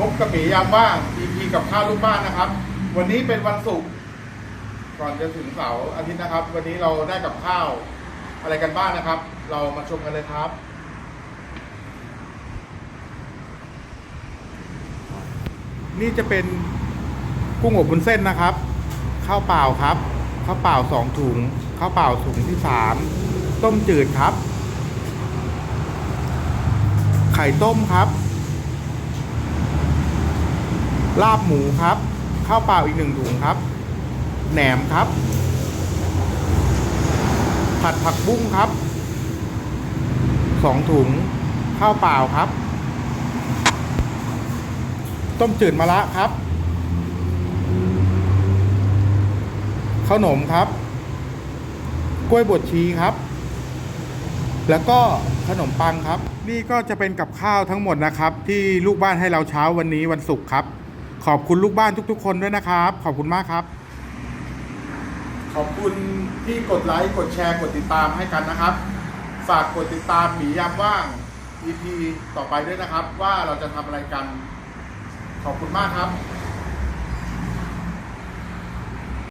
พบกับหมียามว่าง EP กับข้าวลูกบ้านนะครับ วันนี้เป็นวันศุกร์ก่อนจะถึงเสาร์อาทิตย์นะครับ วันนี้เราได้กับข้าวอะไรกันบ้างนะครับ เรามาชมกันเลยครับ นี่จะเป็นกุ้งอบบุนเส้นนะครับข้าวเปล่าครับข้าวเปล่าสองถุงข้าวเปล่าถุงที่สามต้มจืดครับ ไข่ต้มครับ ลาบหมูครับ ข้าวเปล่าอีกหนึ่งถุงครับ แหนมครับ ผัดผักบุ้งครับสองถุง ข้าวเปล่าครับ ต้มจืดมะระครับขนมครับ กล้วยบดชีครับ แล้วก็ขนมปังครับ นี่ก็จะเป็นกับข้าวทั้งหมดนะครับ ที่ลูกบ้านให้เราเช้าวันนี้วันศุกร์ครับ ขอบคุณลูกบ้านทุก ๆ คนด้วยนะครับ ขอบคุณมากครับ ขอบคุณที่กดไลค์ กดแชร์ กดติดตามให้กันนะครับ ฝากกดติดตามหมียามว่าง EP ต่อไปด้วยนะครับ ว่าเราจะทำอะไรกัน ขอบคุณมากครับ